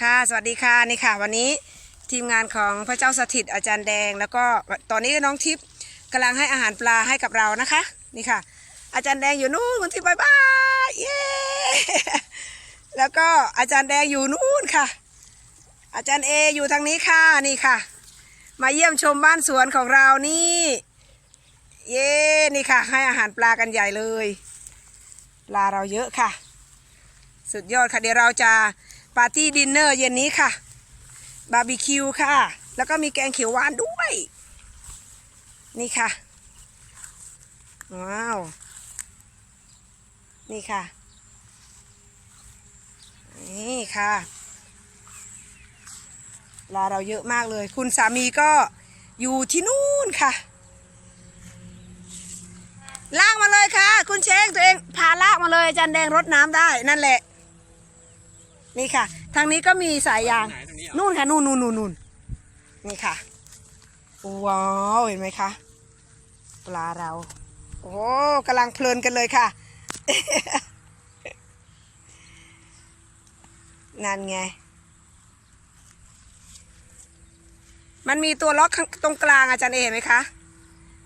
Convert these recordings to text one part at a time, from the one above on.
ค่ะสวัสดีค่ะนี่ค่ะ วันนี้ทีมงานของพระเจ้าสถิตอาจารย์แดง แล้วก็ตอนนี้น้องทิพย์กำลังให้อาหารปลาให้กับเรานะคะ นี่ค่ะ อาจารย์แดงอยู่นู่นคุณทิพย์บายบายเย้แล้วก็อาจารย์แดงอยู่นู่นค่ะ อาจารย์เออยู่ทางนี้ค่ะนี่ค่ะ มาเยี่ยมชมบ้านสวนของเรานี่เย้นี่ค่ะ ให้อาหารปลากันใหญ่เลย ปลาเราเยอะค่ะ สุดยอดค่ะเดี๋ยวเราจะ ปาร์ตี้ดินเนอร์เย็นนี้ค่ะ บาร์บีคิวค่ะ แล้วก็มีแกงเขียวหวานด้วย นี่ค่ะ ว้าว นี่ค่ะ นี่ค่ะลาเราเยอะมากเลย คุณสามีก็อยู่ที่นู่นค่ะ ลากมาเลยค่ะ คุณเชงตัวเองพาลากมาเลยจารย์แดงรดน้ำได้นั่นแหละ นี่ค่ะ ทางนี้ก็มีสายยางไหนตรงนี้เหรอนู่นค่ะ นู่นนู่นนู่นนู่นนี่ค่ะ ว้าว เห็นไหมคะ ปลาเรา โอ้โหกำลังเพลินกันเลยค่ะ นั่นไง มันมีตัวล็อกข้างตรงกลางอาจารย์เอเห็นไหมคะ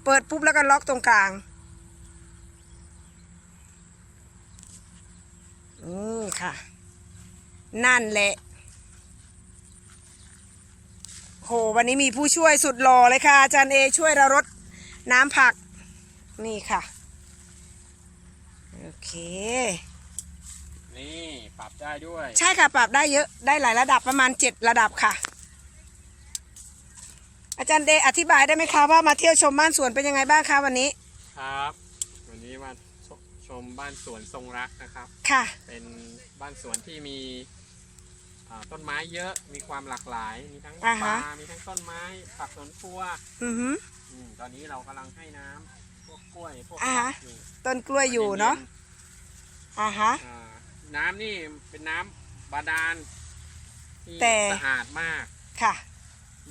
เปิดปุ๊บแล้วก็ล็อกตรงกลางอืมค่ะ นั่นแหละ โห วันนี้มีผู้ช่วยสุดหล่อเลยค่ะ อาจารย์เอช่วยเรารดน้ำผัก นี่ค่ะ โอเค นี่ปรับได้ด้วย ใช่ค่ะ ปรับได้เยอะ ได้หลายระดับประมาณเจ็ดระดับค่ะ อาจารย์เดอธิบายได้ไหมคะว่ามาเที่ยวชมบ้านสวนเป็นยังไงบ้างคะวันนี้ ครับ วันนี้มาชชมบ้านสวนทรงรักนะครับ ค่ะ เป็นบ้านสวนที่มีอ่า ต้นไม้เยอะมีความหลากหลาย มีทั้งอ่าปฮะ ลามีทั้งต้นไม้ผักสวนครัวอือหือ อืมตอนนี้เรากำลังให้น้ำพวกกล้วยพวกอ่าฮะ ผักอยู่ต้นกล้วยอยู่เนาะอ่าฮะ อ่าน้ำนี่เป็นน้ำบาดาลที่แต่ สะอาดมากค่ะ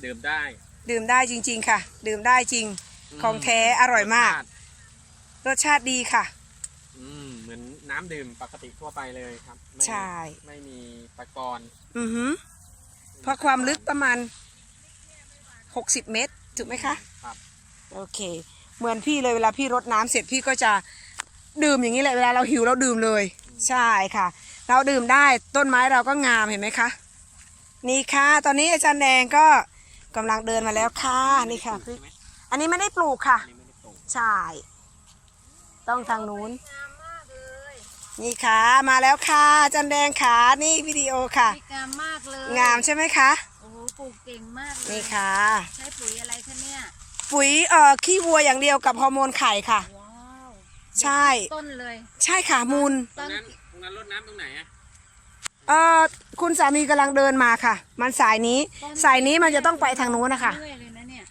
ดื่มได้ดื่มได้จริง ๆ ค่ะ ดื่มได้จริงของแท้อร่อยมากสชติรสชาติดีค่ะอืมเหมือ นน้ำดื่มปกติทั่วไปเลยครับไม่ใช่ ไม่มีตะกอนอือหือเพราะความลึกประมาณ60เมตรถูกไหมคะครับโอเค เหมือนพี่เลยเวลาพี่รดน้ำเสร็จพี่ก็จะดื่มอย่างนี้แหละเวลาเราหิวเราดื่มเลย ใช่ค่ะ เราดื่มได้ต้นไม้เราก็งามเห็นไหมคะนี่ค่ะ ตอนนี้อาจารย์แดงก็กำลังเดินมาแล้วค่ะนี่ค่ะใช่ไหมอันนี้ไม่ได้ปลูกค่ะอันนี้ไม่ได้ปลูกใช่ต้องทางนู้น นี่ค่ะมาแล้วค่ะอาจันแดงขานี่วิดีโอค่ะสวยงามมากเลยงามใช่ไหมคะโอ้โหปลูกเก่งมากเลยนี่ค่ะ ใช้ปุ๋ยอะไรคะเนี่ยปุ๋ยเอ่อขี้วัวอย่างเดียวกับฮอร์โมนไข่ค่ะ ว้าวใช่ ต้นเลยใช่ค่ะมูลตรงนั้นตรงนั้นรดน้ำตรงไหนอะเอ่อคุณสามีกำลังเดินมาค่ะ มันสายนี้สายนี้มันจะต้องไปทางนู้นนะคะ เรื่อยเลยนะเนี่ย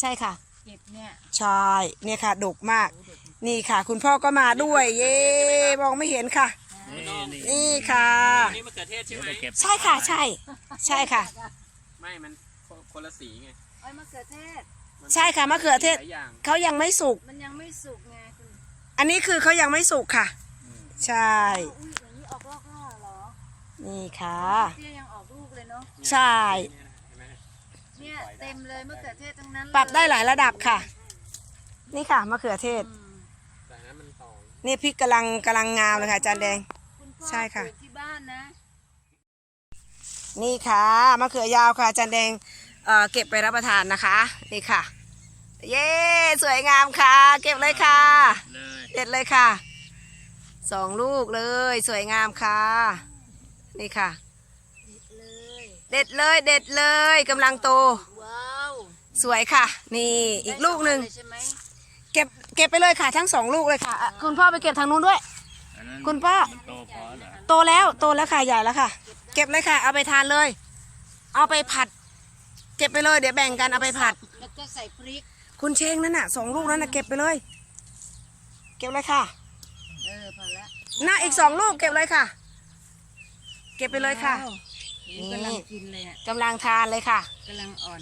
ใช่ค่ะ เก็บเนี่ยใช่เนี่ยค่ะดกมาก นี่ค่ะ คุณพ่อก็มาด้วย เย่มองไม่เห็นค่ะ นี่ค่ะอันนี้มะเขือเทศใช่ไหมใช่ค่ะใช่ ใช่ค่ะ ไม่มันคนละสีไงเอ้ยมะเขือเทศ มันใช่ค่ะมะเขือเทศ หลายอย่างเขายังไม่สุก มันยังไม่สุกไงคุณอันนี้คือเขายังไม่สุกค่ะ ใช่ อุ้ยอย่างนี้ออกลูกแล้วเหรอนี่ค่ะเตี้ยยังออกลูกเลยเนาะ ใช่เนี่ยนะเห็นไหมเนี่ยเต็มเลยมะเขือเทศทั้งนั้นปรับได้หลายระดับค่ะ นี่ค่ะมะเขือเทศ อืมแต่นั้นมั นต่อนี่พริกกำลังกำลังงามเลยค่ะอาจานแดงคุณพ่อใช่ค่ะ ปลูกที่บ้านนะนี่ค่ะมะเขือยาวค่ะอาจารย์แดงเอ่อเก็บไปรับประทานนะคะ นี่ค่ะ เย้สวยงามค่ะ เก็บเลยค่ะ เลยเด็ดเลยค่ะสองลูกเลย สวยงามค่ะ นี่ค่ะ เลยเด็ดเลยเด็ดเลยกำลังโต ว้าวสวยค่ะ นี่อีกลูกหนึ่งได้สออัเลยใช่ไหม เก็บเก็บไปเลยค่ะทั้งสองลูกเลยค่ะอะคุณพ่อไปเก็บทางนู้นด้วยคุณพ่อโตพอเหรอโตแล้วโตแล้วค่ะใหญ่แล้วค่ะ เก็บเลยค่ะ เอาไปทานเลย เอาไปผัด เก็บไปเลยเดี๋ยวแบ่งกันเอาไปผัด แล้วก็ใส่พริก คุณเชงนั่นน่ะสองลูกนั้นน่ะเก็บไปเลย เก็บเลยค่ะเออพอละหน้าอีกสองลูกเก็บเลยค่ะ เก็บไปเลยค่ะว้าวนี่ กำลังกินเลยอะกำลังทานเลยค่ะ กำลังอ่อน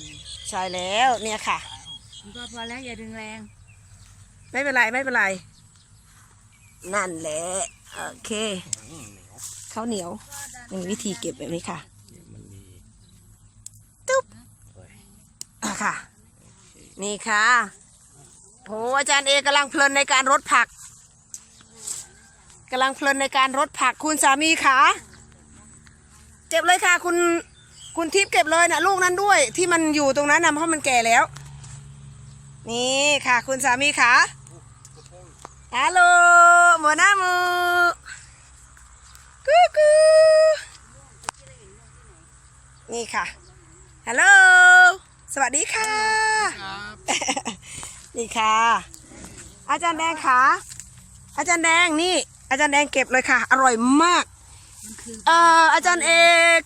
ใช่แล้วเนี่ยค่ะ คุณพ่อพอแล้วอย่าดึงแรง ไม่เป็นไรไม่เป็นไร นั่นแหละ โอเคข้าวเหนียวมีวิธีเก็บแบบนี้ค่ะตุ๊บอะค่ะ นี่ค่ะโหอาจารย์เอกำลังเพลินในการรดผักกำลังเพลินในการรดผักคุณสามีขาเจ็บเลยค่ะ คุณคุณทิพย์เก็บเลยนะลูกนั้นด้วย ที่มันอยู่ตรงนั้นนะเพราะมันแก่แล้ว นี่ค่ะ คุณสามีขา มือกูกูนี่ค่ะ ฮัลโหล สวัสดีค่ะ นี่ค่ะ อาจารย์แดงค่ะ อาจารย์แดงนี่ อาจารย์แดงเก็บเลยค่ะ อร่อยมากมันคือเอ่อ อาจารย์เอ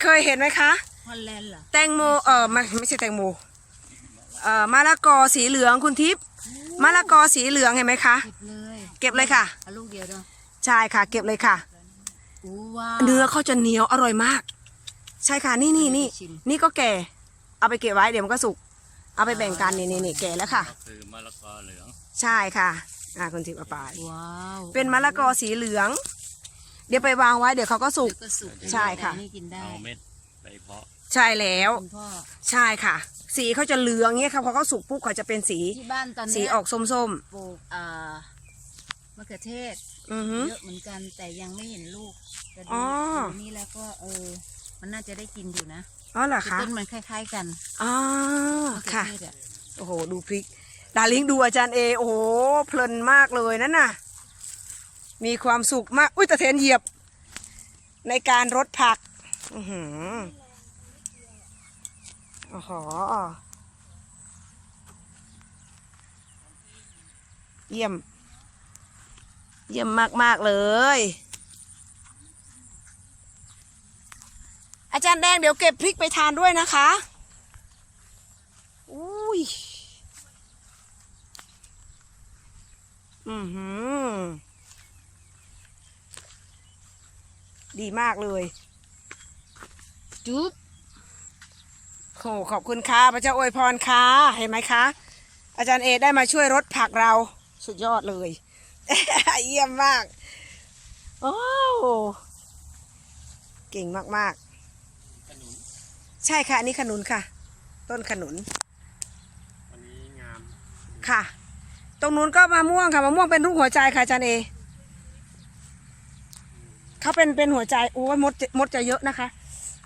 เคยเห็นไหมคะ ฮอลแลนด์เหรอ แตงโม เออไม่ไม่ใช่แตงโม เอ่อ มะละกอสีเหลืองคุณทิพย์ มะละกอสีเหลืองเห็นไหมคะ เก็บเลยเก็บเลยค่ะ เอาลูกเดียวเนาะใช่ค่ะ เก็บเลยค่ะ อู้ว้าวเนื้อเขาจะเหนียวอร่อยมาก ใช่ค่ะนี่นี่นี่ชิมนี่ก็แก่ เอาไปเก็บไว้เดี๋ยวมันก็สุก เอาไปแบ่งกันนี่นี่นี่แก่แล้วค่ะคือมะละกอเหลือง ใช่ค่ะอ่าคุณทิพย์เอาไป ว้าวเป็นมะละกอสีเหลือง เดี๋ยวไปวางไว้เดี๋ยวเขาก็สุก เดี๋ยวก็สุกใช่ค่ะแต่นี่กินได้ เอาเม็ดไปเพาะ ใช่แล้ว คุณพ่อใช่ค่ะ สีเขาจะเหลืองเงี้ยค่ะพอเขาสุกปุ๊บเขาจะเป็นสี ที่บ้านตอนสีเนี้ยออกส้มปลูกอ่ามะเขือเทศๆอือฮึเยอะเหมือนกันแต่ยังไม่เห็นลูกแต่ดูอ๋อ ดูนี่แล้วก็เออ มันน่าจะได้กินอยู่นะอ๋อเหรอคือคะต้นมันคล้ายๆกันอ๋อมะเขือค่ะ เทศอะโอ้โห ดูพริก ดาลิงดูอาจารย์เอ โอ้โห เพลินมากเลยนั่นน่ะ มีความสุขมาก อุ้ยตะเทนเหยียบ ในการรดผัก อือหือ โอ้โหเยี่ยม เยี่ยมมาก ๆ เลย อาจารย์แดงเดี๋ยวเก็บพริกไปทานด้วยนะคะ อุ้ย อือหือ ดีมากเลย จุ๊บ โหขอบคุณค่ะพระเจ้าอวยพรค่ะเห็นไหมคะ อาจารย์เอได้มาช่วยรถผักเราสุดยอดเลย เยี่ยมมากโอ้เก่งมากขนุนๆใช่ค่ะอันนี้ขนุนค่ะ ต้นขนุนวันนี้งามค่ะ ตรงนู้นก็มะม่วงค่ะมะม่วงเป็นรูปหัวใจค่ะอาจารย์เอเขาเป็นเป็นหัวใจโอ้ยมดมดจะเยอะนะคะ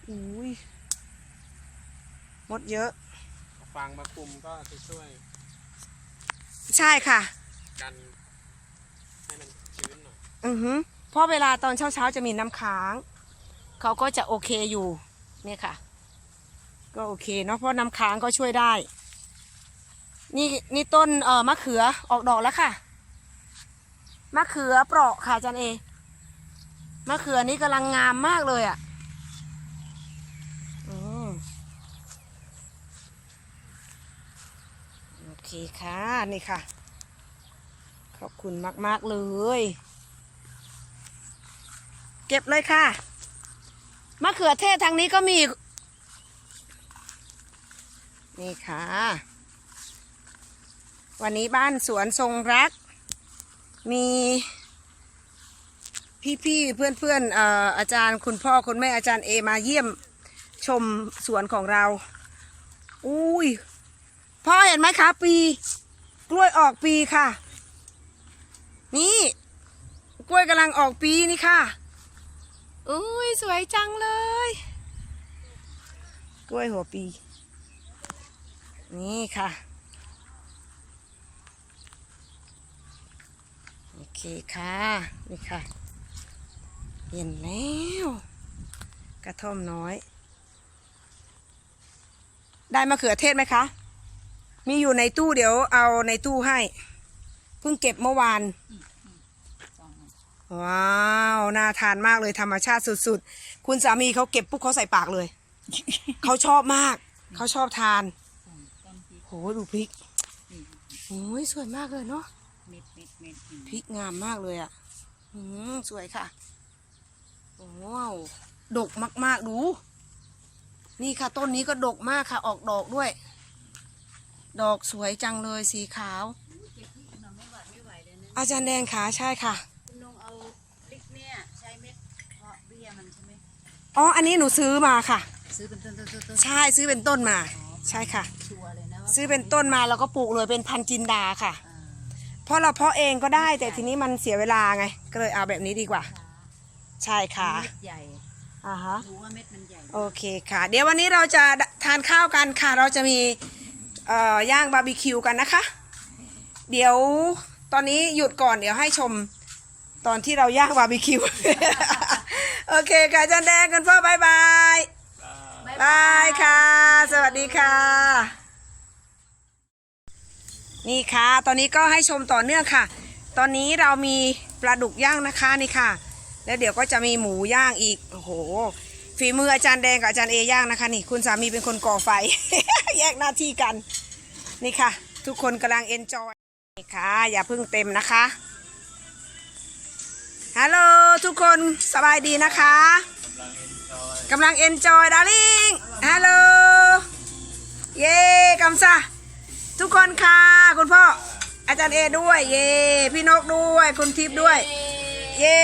อุ้ย มดเยอะ ฟางมะคุมก็จะช่วยใช่ค่ะ กันให้มันชื้นหน่อยอือฮึเพราะเวลาตอนเช้าเช้าๆจะมีน้ำค้าง เขาก็จะโอเคอยู่เนี่ยค่ะ ก็โอเคเนาะเพราะน้ำค้างก็ช่วยได้ นี่นี่ต้นเอ่อมะเขือออกดอกแล้วค่ะมะเขือเปราะค่ะอาจันเอมะเขือนี่กำลังงามมากเลยอะ่ะอืมโอ เคค่ะนี่ค่ะ ขอบคุณมากๆเลย เก็บเลยค่ะมะเขือเทศทางนี้ก็มี นี่ค่ะ วันนี้บ้านสวนทรงรัก มีพี่ๆเพื่อนๆอ่ออาจารย์คุณพ่อคุณแม่อาจารย์เอมาเยี่ยมชมสวนของเรา อุ้ย พ่อเห็นไหมคะ ปี กล้วยออกปีค่ะ นี่ กล้วยกำลังออกปีนี่ค่ะอุ้ยสวยจังเลย กล้วยหัวปี นี่ค่ะ โอเคค่ะ นี่ค่ะ เห็นแล้ว กระท่อมน้อย ได้มะเขือเทศไหมคะ มีอยู่ในตู้เดี๋ยวเอาในตู้ให้ เพิ่งเก็บเมื่อวาน ว้าว น่าทานมากเลยธรรมชาติสุดๆ คุณสามีเขาเก็บปุ๊บเขาใส่ปากเลย เขาชอบมาก เขาชอบทานโหดูพริกโอ้ยสวยมากเลยเนาะพริกงามมากเลยอะ่ะอืมสวยค่ะว้าวดกมากๆดู นี่ค่ะต้นนี้ก็ดกมากค่ะ ออกดอกด้วย ดอกสวยจังเลยสีขาวไม่หวานไม่ไหวเลยนะอาจารย์แดงขาใช่ค่ะคุณลุงเอาพริกเนี่ยใช้เม็ดเพาะเบี้ยมันใช่ไหมอ๋ออันนี้หนูซื้อมาค่ะ ซื้อเป็นต้นต้นต้นต้นใช่ซื้อเป็นต้นมา ใช่ค่ะ ชัวร์เลยนะซื้อเป็นต้นมาแล้วก็ปลูกเลยเป็นพันธุ์จินดาค่ะเพราะเราเพาะเองก็ได้แต่ทีนี้มันเสียเวลาไง ก็เลยเอาแบบนี้ดีกว่า ใช่ค่ะเม็ดใหญ่อ่าฮะดูว่าเม็ดมันใหญ่ โอเคค่ะ เดี๋ยววันนี้เราจะทานข้าวกันค่ะ เราจะมีเอ่อ ย่างบาร์บีคิวกันนะคะ เดี๋ยวตอนนี้หยุดก่อนเดี๋ยวให้ชมตอนที่เราย่างบาร์บีคิว โอเคค่ะจันแดงกันพ่อบายบายบายค่ะ สวัสดีค่ะ นี่ค่ะ ตอนนี้ก็ให้ชมต่อเนื่องค่ะ ตอนนี้เรามีปลาดุกย่างนะคะนี่ค่ะ แล้วเดี๋ยวก็จะมีหมูย่างอีก โอ้โห ฝีมืออาจารย์แดงกับอาจารย์เอย่างนะคะนี่ คุณสามีเป็นคนก่อไฟ แยกหน้าที่กัน นี่ค่ะ ทุกคนกำลังเอนจอยนี่ค่ะ อย่าเพิ่งเต็มนะคะฮัลโหลทุกคนสบายดีนะคะกำลังเอนจอยดาริงฮัลโหลเย้กำซะทุกคนค่ะ คุณพ่ออาจารย์เอด้วย เย้พี่นกด้วย คุณทิพย์ด้วย เย้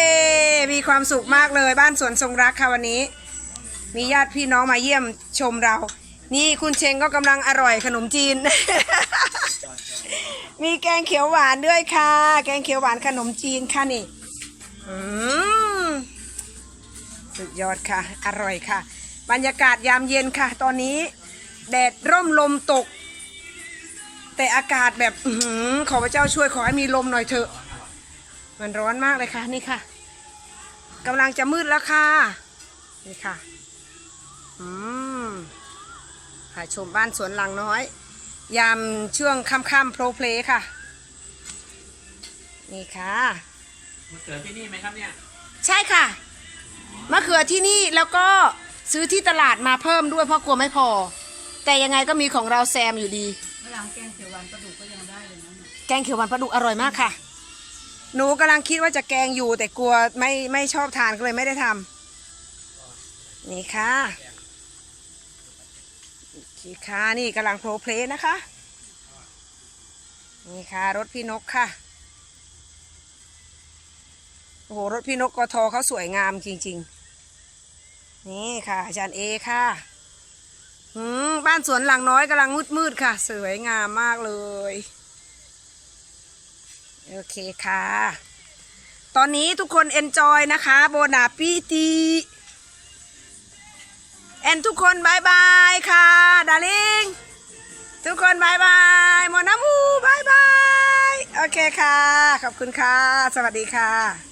มีความสุขมากเลยบ้านสวนทรงรักค่ะวันนี้ มีญาติพี่น้องมาเยี่ยมชมเรา นี่คุณเชงก็กำลังอร่อยขนมจีน มีแกงเขียวหวานด้วยค่ะ แกงเขียวหวานขนมจีนค่ะนี่อืมสุดยอดค่ะ อร่อยค่ะ บรรยากาศยามเย็นค่ะ ตอนนี้ แดดร่มลมตก แต่อากาศแบบอื้อหือขอพระเจ้าช่วยขอให้มีลมหน่อยเถอะ มันร้อนมากเลยค่ะ นี่ค่ะกำลังจะมืดแล้วค่ะ นี่ค่ะ อืมค่ะชมบ้านสวนหลังน้อย ยามช่วงค่ำๆโปรเพลค่ะ นี่ค่ะมันเกิดที่นี่ไหมครับเนี่ย ใช่ค่ะ มะเขือที่นี่แล้วก็ซื้อที่ตลาดมาเพิ่มด้วยเพราะกลัวไม่พอ แต่ยังไงก็มีของเราแซมอยู่ดีเวลาแกงเขียวหวานปลาดุกก็ยังได้เลยนะเนี่ยแกงเขียวหวานปลาดุกอร่อยมากค่ะ หนูกำลังคิดว่าจะแกงอยู่แต่กลัวไม่ไม่ชอบทานก็เลยไม่ได้ทำนี่ค่ะ นี่ค่ะนี่กำลังโปรเพลนะคะ นี่ค่ะรถพี่นกค่ะ โอ้โหรถพี่นกกทเขาสวยงามจริง ๆ นี่ค่ะอาจารย์เอค่ะอืมบ้านสวนหลังน้อยกำลังมืดๆค่ะ สวยงามมากเลย โอเคค่ะ ตอนนี้ทุกคนเอนจอยนะคะ โบนาปีตี แอนทุกคนบายบายค่ะดาริงทุกคนบายบายโมนามูบายบายโอเคค่ะ ขอบคุณค่ะ สวัสดีค่ะ